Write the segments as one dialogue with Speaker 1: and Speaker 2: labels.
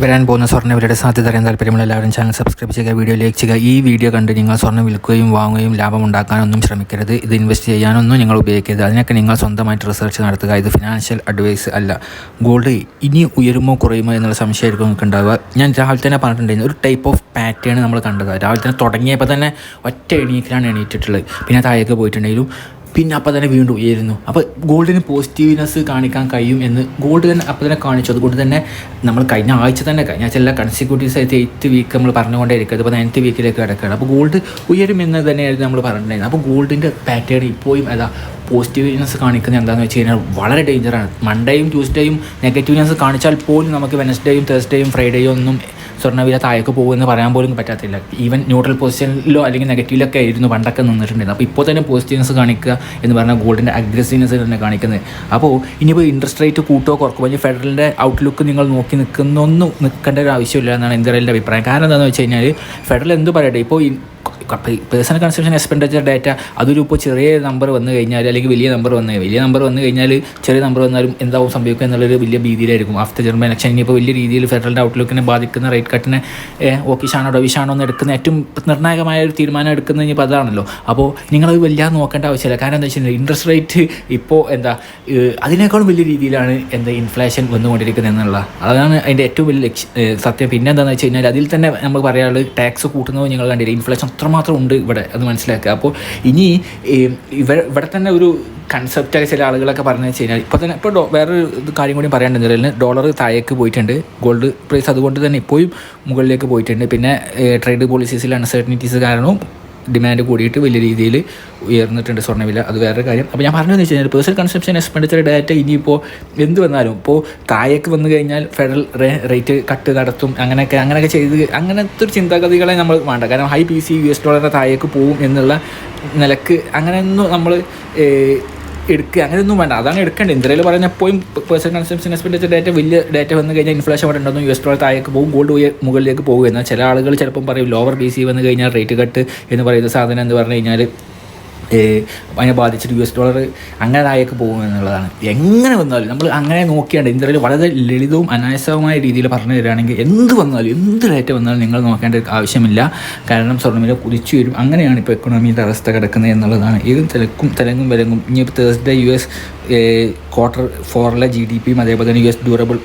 Speaker 1: വരാൻ പോകുന്ന സ്വർണവിലയുടെ സാധ്യത അറിയാൻ താല്പര്യമുള്ള എല്ലാവരും ചാനൽ സബ്സ്ക്രൈബ് ചെയ്യുക വീഡിയോ ലൈക്ക് ചെയ്യുക. ഈ വീഡിയോ കണ്ട് നിങ്ങൾ സ്വർണം വിൽക്കുകയും വാങ്ങുകയും ലാഭം ഉണ്ടാക്കാനൊന്നും ശ്രമിക്കരുത്. ഇത് ഇൻവെസ്റ്റ് ചെയ്യാനൊന്നും നിങ്ങൾ ഉപയോഗിക്കരുത്. അതിനൊക്കെ നിങ്ങൾ സ്വന്തമായിട്ട് റിസർച്ച് നടത്തുക. ഇത് ഫിനാൻഷ്യൽ അഡ്വൈസ് അല്ല. ഗോൾഡ് ഇനി ഉയരുമോ കുറയുമോ എന്നുള്ള സംശയമായിരിക്കും നിങ്ങൾക്ക് ഉണ്ടാവുക ഞാൻ രാവിലെ തന്നെ പറഞ്ഞിട്ടുണ്ടായിരുന്നു. ഒരു ടൈപ്പ് ഓഫ് പാറ്റേൺ നമ്മൾ കണ്ടത് രാവിലെ തന്നെ തുടങ്ങിയപ്പോൾ തന്നെ ഒറ്റ എണീറ്റിലാണ് എണീറ്റിട്ടുള്ളത്. പിന്നെ താഴേക്ക് പോയിട്ടുണ്ടെങ്കിലും പിന്നെ അപ്പം തന്നെ വീണ്ടും ഉയരുന്നു. അപ്പോൾ ഗോൾഡിന് പോസിറ്റീവ്നെസ് കാണിക്കാൻ കഴിയും എന്ന് ഗോൾഡ് തന്നെ അപ്പം തന്നെ കാണിച്ചു. അതുകൊണ്ട് തന്നെ നമ്മൾ കഴിഞ്ഞ ആഴ്ച തന്നെ കഴിഞ്ഞ ആഴ്ച എല്ലാ കൺസിക്യൂട്ടീവ്സ് ആയിട്ട് എയ്ത്ത് വീക്ക് നമ്മൾ പറഞ്ഞുകൊണ്ടേ ഇരിക്കുന്നത് അപ്പോൾ നയൻത്ത് വീക്കിലേക്ക് കിടക്കുകയാണ്. അപ്പോൾ ഗോൾഡ് ഉയരുമെന്ന് തന്നെയായിരുന്നു നമ്മൾ പറഞ്ഞിട്ടുണ്ടായിരുന്നത്. അപ്പോൾ ഗോൾഡിന്റെ പാറ്റേൺ ഇപ്പോഴും അതാ പോസിറ്റീവ്നെസ് കാണിക്കുന്നത് എന്താണെന്ന് വെച്ച് കഴിഞ്ഞാൽ വളരെ ഡേഞ്ചറാണ് മൺഡേയും ട്യൂസ്ഡേയും നെഗറ്റീവ്നെസ് കാണിച്ചാൽ പോലും നമുക്ക് വെനസ്ഡേയും തേഴ്സ്ഡേയും ഫ്രൈഡേയും ഒന്നും സ്വർണവില താഴേക്ക് പോകുമെന്ന് പറയാൻ പോലും പറ്റത്തില്ല. ഈവൻ ന്യൂട്രൽ പൊസിഷനിലോ അല്ലെങ്കിൽ നെഗറ്റീവിലൊക്കെ ആയിരുന്നു പണ്ടൊക്കെ നിന്നിട്ടുണ്ടായിരുന്നു അപ്പോൾ ഇപ്പോൾ തന്നെ പോസിറ്റീവ്നെസ് കാണിക്കുക എന്ന് പറഞ്ഞാൽ ഗോൾഡിന്റെ അഗ്രസീവ്നെസ് തന്നെ കാണിക്കുന്നത്. അപ്പോൾ ഇനിയിപ്പോൾ ഇൻട്രസ്റ്റ് റേറ്റ് കൂട്ടോ കുറക്കുമോ അല്ലെങ്കിൽ ഫെഡറലിന്റെ ഔട്ട്ലുക്ക് നിങ്ങൾ നോക്കി നിൽക്കുന്നൊന്നും നിൽക്കേണ്ട ഒരു ആവശ്യമില്ല എന്നാണ് ഇന്ത്യയിലെ അഭിപ്രായം. കാരണം എന്താണെന്ന് വെച്ച് കഴിഞ്ഞാൽ ഫെഡറൽ എന്ത് പറയട്ടെ ഇപ്പോൾ പേഴ്സണൽ കൺസംഷൻ എക്സ്പെൻഡിച്ചർ ഡാറ്റ അതൊരു ഇപ്പോൾ ചെറിയ നമ്പർ വന്നു കഴിഞ്ഞാൽ അല്ലെങ്കിൽ വലിയ നമ്പർ വന്നു വലിയ നമ്പർ വന്നു കഴിഞ്ഞാൽ ചെറിയ നമ്പർ വന്നാലും എന്താവും സംഭവിക്കുക എന്നുള്ളൊരു വലിയ ഭീതിയിലായിരിക്കും ആഫ്റ്റർ ജർമ്മൻ ഇലക്ഷൻ ഇനിയിപ്പോൾ വലിയ രീതിയിൽ ഫെഡറൽ ഔട്ട്ലുക്കിനെ ബാധിക്കുന്ന റേറ്റ് കട്ടിനെ ഓക്കിഷാണോ ഡൊവിഷാണോ എന്ന് എടുക്കുന്ന ഏറ്റവും നിർണായകമായ ഒരു തീരുമാനം എടുക്കുന്നത് ഇനിയിപ്പോൾ അതാണല്ലോ. അപ്പോൾ നിങ്ങളത് വലിയ നോക്കേണ്ട ആവശ്യമില്ല. കാരണം എന്താ വെച്ചാൽ ഇൻട്രസ്റ്റ് റേറ്റ് ഇപ്പോൾ എന്താ അതിനേക്കാളും വലിയ രീതിയിലാണ് എന്താ ഇൻഫ്ലേഷൻ വന്നുകൊണ്ടിരിക്കുന്നത് എന്നുള്ള. അതാണ് അതിന്റെ ഏറ്റവും വലിയ സത്യം. പിന്നെ എന്താണെന്ന് വെച്ച് കഴിഞ്ഞാൽ അതിൽ തന്നെ നമ്മൾ പറയാനുള്ളത് ടാക്സ് കൂട്ടുന്നത് നിങ്ങൾ കണ്ടില്ല? ഇൻഫ്ലേഷൻ അത്രമാത്രം ഉണ്ട് ഇവിടെ അത് മനസ്സിലാക്കുക. അപ്പോൾ ഇനി ഇവ ഇവിടെ തന്നെ ഒരു കൺസെപ്റ്റായി ചില ആളുകളൊക്കെ പറഞ്ഞു വെച്ച് കഴിഞ്ഞാൽ ഇപ്പോൾ തന്നെ ഇപ്പോൾ വേറൊരു കാര്യം കൂടി പറയാനുണ്ടെങ്കിൽ ഡോളർ താഴേക്ക് പോയിട്ടുണ്ട് ഗോൾഡ് പ്രൈസ് അതുകൊണ്ട് തന്നെ ഇപ്പോഴും മുകളിലേക്ക് പോയിട്ടുണ്ട്. പിന്നെ ട്രേഡ് പോളിസീസിൽ അൺസർട്ടനിറ്റീസ് കാരണവും ഡിമാൻഡ് കൂടിയിട്ട് വലിയ രീതിയിൽ ഉയർന്നിട്ടുണ്ട് സ്വർണവില. അത് വേറെ കാര്യം. അപ്പോൾ ഞാൻ പറഞ്ഞതെന്ന് വെച്ച് കഴിഞ്ഞാൽ പേഴ്സണൽ കൺസംഷൻ എക്സ്പെൻഡിച്ചർ ഡാറ്റ ഇനിയിപ്പോൾ എന്ത് വന്നാലും ഇപ്പോൾ താഴേക്ക് വന്നു കഴിഞ്ഞാൽ ഫെഡറൽ റേറ്റ് കട്ട് നടത്തും. അങ്ങനെയൊക്കെ അങ്ങനെയൊക്കെ ചെയ്ത് അങ്ങനത്തെ ഒരു ചിന്താഗതികളെ നമ്മൾ വേണ്ട. കാരണം high P C U S ഡോളറിന്റെ താഴേക്ക് പോകും എന്നുള്ള നിലയ്ക്ക് അങ്ങനെയൊന്നും നമ്മൾ എടുക്കുക. അങ്ങനെയൊന്നും വേണ്ട. അതാണ് എടുക്കേണ്ടത് ഇന്ത്യയിൽ പറയുന്ന എപ്പോഴും പേഴ്സണൽ കൺസംഷൻ എക്സ്പെൻഡിച്ചർ ഡേറ്റ വലിയ ഡേറ്റ വന്നു കഴിഞ്ഞാൽ ഇൻഫ്ലേഷൻ അവിടെ ഉണ്ടെന്നും യു എസ് ഡോളർ താഴേക്ക് പോകും ഗോൾഡ് പോയി മുകളിലേക്ക് പോകും. എന്നാൽ ചില ആളുകൾ ചിലപ്പം പറയും ലോവർ ബി സി വന്നു കഴിഞ്ഞാൽ റേറ്റ് കട്ട് എന്ന് പറയുന്ന സാധനം എന്ന് പറഞ്ഞു കഴിഞ്ഞാൽ അതിനെ ബാധിച്ചിട്ട് യു എസ് ഡോളർ അങ്ങനെ താഴേക്ക് പോകും എന്നുള്ളതാണ് എങ്ങനെ വന്നാലും നമ്മൾ അങ്ങനെ നോക്കിയാണ്ട് ഇന്ത്യയിൽ വളരെ ലളിതവും അനായാസവുമായ രീതിയിൽ പറഞ്ഞു തരികയാണെങ്കിൽ എന്ത് വന്നാലും എന്ത് റേറ്റ് വന്നാലും നിങ്ങൾ നോക്കേണ്ട ആവശ്യമില്ല. കാരണം സ്വർണവില കുതിച്ചു വരും. അങ്ങനെയാണ് ഇപ്പോൾ എക്കണോമിയുടെ അവസ്ഥ കിടക്കുന്നത് എന്നുള്ളതാണ്. ഏതും തിലക്കും തിലങ്ങും വിലങ്ങും. ഇനി തേഴ്സ്ഡേ യു എസ് ക്വാർട്ടർ ഫോറിലെ ജി ഡി പിയും അതേപോലെ തന്നെ യു എസ് ഡ്യൂറബിൾ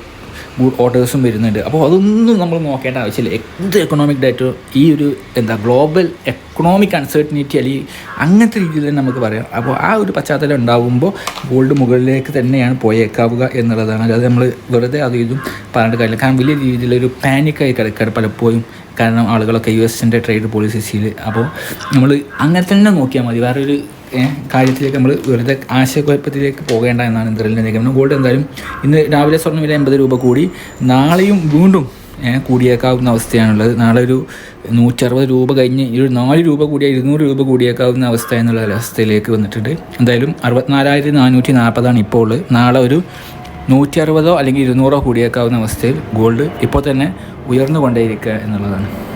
Speaker 1: ഗുഡ് ഓർഡേഴ്സും വരുന്നുണ്ട്. അപ്പോൾ അതൊന്നും നമ്മൾ നോക്കേണ്ട ആവശ്യമില്ല. എന്ത് എക്കണോമിക് ഡേറ്റോ ഈ ഒരു എന്താ ഗ്ലോബൽ എക്കണോമിക് അൺസർട്ടനിറ്റി അല്ലെങ്കിൽ അങ്ങനത്തെ രീതിയിൽ തന്നെ നമുക്ക് പറയാം. അപ്പോൾ ആ ഒരു പശ്ചാത്തലം ഉണ്ടാകുമ്പോൾ ഗോൾഡ് മുകളിലേക്ക് തന്നെയാണ് പോയേക്കാവുക എന്നുള്ളതാണ്. അല്ലാതെ നമ്മൾ വെറുതെ അത് ഇതും പറഞ്ഞിട്ട് കാര്യമില്ല. കാരണം വലിയ രീതിയിലൊരു പാനിക്കായി കിടക്കാറ് പലപ്പോഴും. കാരണം ആളുകളൊക്കെ യു എസിന്റെ ട്രേഡ് പോളിസീസിൽ അപ്പോൾ നമ്മൾ അങ്ങനെ തന്നെ നോക്കിയാൽ മതി. വേറൊരു കാര്യത്തിലേക്ക് നമ്മൾ വെറുതെ ആശയക്കുഴപ്പത്തിലേക്ക് പോകേണ്ട എന്നാണ് ഇന്ദ്രലിന്റെ നിഗമനം. ഗോൾഡ് എന്തായാലും ഇന്ന് രാവിലെ സ്വർണ എൺപത് രൂപ കൂടി. നാളെയും വീണ്ടും കൂടിയേക്കാവുന്ന അവസ്ഥയാണുള്ളത്. നാളെ ഒരു നൂറ്ററുപത് രൂപ കഴിഞ്ഞ് ഒരു നാല് രൂപ കൂടിയ ഇരുന്നൂറ് രൂപ കൂടിയേക്കാവുന്ന അവസ്ഥ എന്നുള്ള അവസ്ഥയിലേക്ക് വന്നിട്ടുണ്ട്. എന്തായാലും അറുപത്തിനാലായിരത്തി നാനൂറ്റി നാൽപ്പതാണ് ഇപ്പോൾ ഉള്ളത്. നാളെ ഒരു നൂറ്റി അറുപതോ അല്ലെങ്കിൽ ഇരുന്നൂറോ കൂടിയേക്കാവുന്ന അവസ്ഥയിൽ ഗോൾഡ് ഇപ്പോൾ തന്നെ ഉയർന്നുകൊണ്ടേയിരിക്കുക എന്നുള്ളതാണ്.